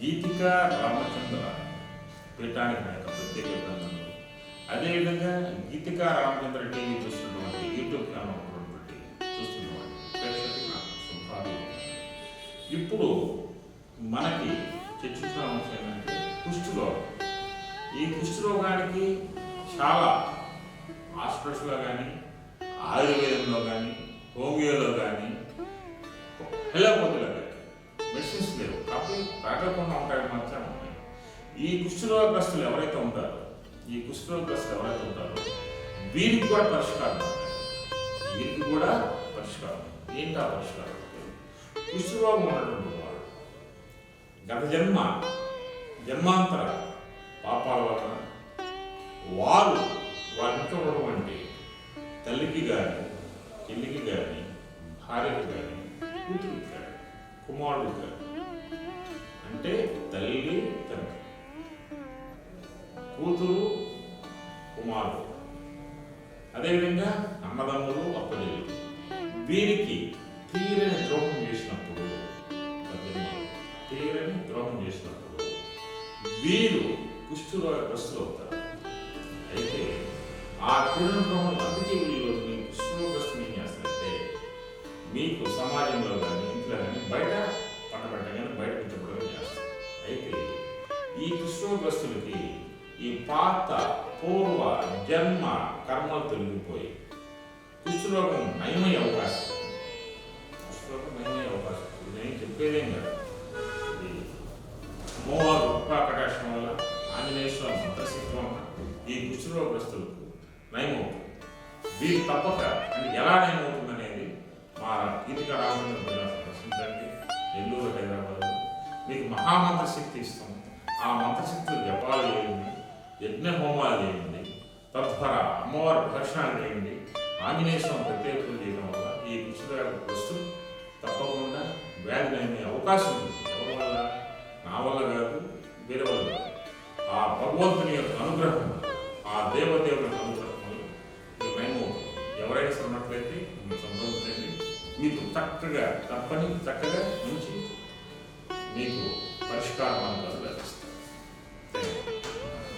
Geetika Ramachandra Ramachandra TV చూస్తున్నటువంటి YouTube channel ఉన్నటువంటి చూస్తున్నవాడి ప్రేక్షకులు ఇప్పుడు మనకి కుష్ఠరోగం ఈ కుష్ఠరోగానికి చాలా హాస్పిటల్స్లో కానీ ఆయుర్వేదంలో కానీ హోమియోలో కానీ హెలోపతిలో కానీ మెడిసిన్స్ లేవు. కాబట్టి తగ్గకుండా ఉంటాయి మాత్రం ఈ కుష్ఠరోగగ్రస్తులు ఎవరైతే ఉంటారో ఈ కుష్ఠరోగగ్రస్తులు ఎవరైతే ఉంటారో వీరికి కూడా పరిష్కారం వీరికి కూడా పరిష్కారం ఏంటా ఆ పరిష్కారం? కుష్ఠరోగం ఉన్నటువంటి వాడు గత జన్మ జన్మాంతర పాపాల వలన వారు వారి ఇంట్లో ఉన్నటువంటి తల్లికి కానీ చెల్లికి కానీ భార్యకు కానీ కూతురికి కానీ కుమారుడికి కానీ అంటే తల్లి తండ్రి. కూతురు కుమారుడు. అదేవిధంగా అన్నదమ్ములు అప్పజల్లు వీరికి తీరని ద్రోహం వీరు కుష్ఠరోగగ్రస్తులు అవుతారు అయితే ఆ తీరని ద్రోహం అందుకే వీళ్ళు మీ కుష్ఠరోగగ్రస్తులు ఏం చేస్తారంటే మీకు సమాజంలో కానీ ఇంట్లో కానీ బయట పట్టబట్టగానే బయట ఉంచబడడం చేస్తారు. అయితే ఈ కుష్ఠరోగగ్రస్తులకి ఈ పాత పూర్వ జన్మ కర్మలు తొలగిపోయి కుష్ఠరోగం నయమయ్యే అవకాశం ఆంజనేయ స్వామి మంత్రశక్తి ఈ ఈ కుష్ఠరోగగ్రస్తులకు నయమవుతుంది వీరు తప్పక అంటే ఎలా నయమవుతుంది అనేది మా గీతిక రామచంద్ర గారు ప్రశ్నించండి. నెల్లూరు హైదరాబాద్ మీకు మహామంత్ర శక్తి ఇస్తాం. ఆ మంత్రశక్తులు జపాలు చేయండి యజ్ఞ హోమాలు చేయండి తద్వారా అమ్మవారి ప్రదక్షిణాలు చేయండి ఆంజనేయ స్వామి చేయడం వల్ల ఈ కుష్ఠరోగగ్రస్తులు తప్పకుండా వ్యాధి నయమే అవకాశం ఉంది. ఎవరి వల్ల? నా వల్ల కాదు. భగవంతుని యొక్క అనుగ్రహం వల్ల, ఆ దేవదేవుల అనుగ్రహం మేము ఎవరైనా సరే ఉన్నట్లయితే సంతోషించండి. మీకు చక్కగా తప్పని చక్కగా మంచి మీకు పరిష్కారం మార్గాలు